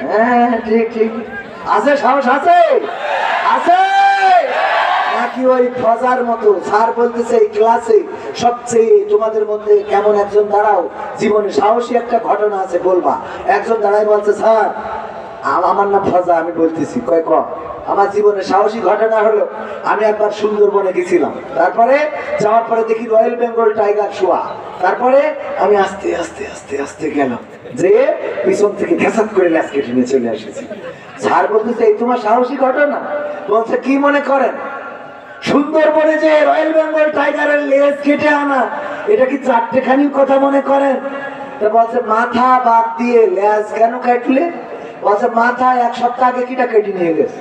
হ্যাঁ বলবা। একজন দাঁড়াই বলছে, স্যার আমার নাম ফজা, আমি বলতেছি। কয়, ক? আমার জীবনে সাহসী ঘটনা হলো, আমি একবার সুন্দরবনে গেছিলাম। তারপরে যাওয়ার পরে দেখি রয়্যাল বেঙ্গল টাইগার শোয়া তারপরে আমি আস্তে আস্তে আস্তে আস্তে গেলাম। যে পিছন থেকে ঘেসাত করে ল্যাস কেটে নিয়ে চলে এসেছি। স্যার বলতেছে, এই তোমার সাহসী ঘটনা? বলছে, কি মনে করেন? সুন্দরবনে যে রয়্যাল বেঙ্গল টাইগারের লেজ কেটে আনা, এটা কি চারটেখানি কথা মনে করেন? তা বলছে, মাথা বাদ দিয়ে লেজ কেন কাটলে? বলছে, মাথা এক সপ্তাহ আগে কিটা কেটে নিয়ে গেছে?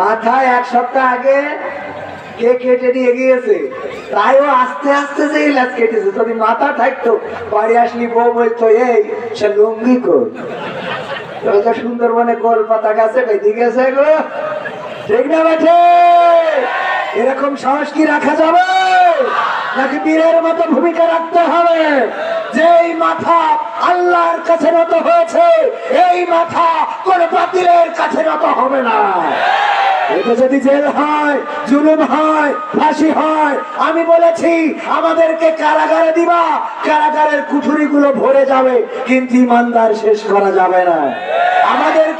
মাথা এক সপ্তাহ আগে কে কেটে নিয়ে গিয়েছে? আস্তে আস্তে যে এই লেজ কেটেছে মাথা থাকতো, বাড়ি আসলি বউ বলতো, এই, সে লুঙ্গি কর সুন্দরবনে কলপাতা গাছে বেঁধে গেছে গো। ঠিক না বেঠে? এরকম সাহস কি রাখা যাবে? নাকি বীরের মতো ভূমিকা রাখতে হবে? যেই মাথা আল্লাহর কাছে নত হয়েছে, এই মাথা কোন বাতিলের কাছে নত হবে না। এটা যদি জেল হয়, জুলুম হয়, ফাঁসি হয়, আমি বলেছি, আমাদেরকে কারাগারে দিবা, কারাগারের কুঠুরিগুলো ভরে যাবে, কিন্তু ইমানদার শেষ করা যাবে না।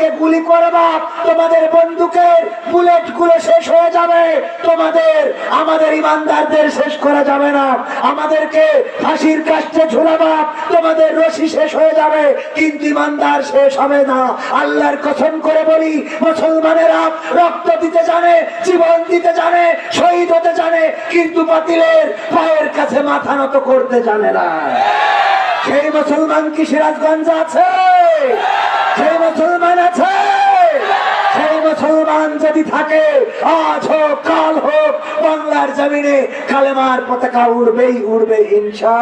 আমাদেরকে গুলি করবা তোমাদের বন্দুকের বুলেটগুলো শেষ হয়ে যাবে। তোমাদের, আমাদের ইমানদারদের শেষ করা যাবে না। আমাদেরকে ফাঁসির কাছে ঝুলাবা তোমাদের রশি শেষ হয়ে যাবে। কিন্তু ইমানদার শেষ হবে না। আল্লাহর কসম করে বলি, মুসলমানেরা রক্ত দিতে জানে, জীবন দিতে জানে, শহীদ হতে জানে, কিন্তু বাতিলের পায়ের কাছে মাথা নত করতে জানে না। সেই মুসলমান কি সিরাজগঞ্জ আছে? যদি থাকে। আজ হোক কাল হোক বাংলার জমিনে কালেমার পতাকা উড়বেই উড়বে ইনশা।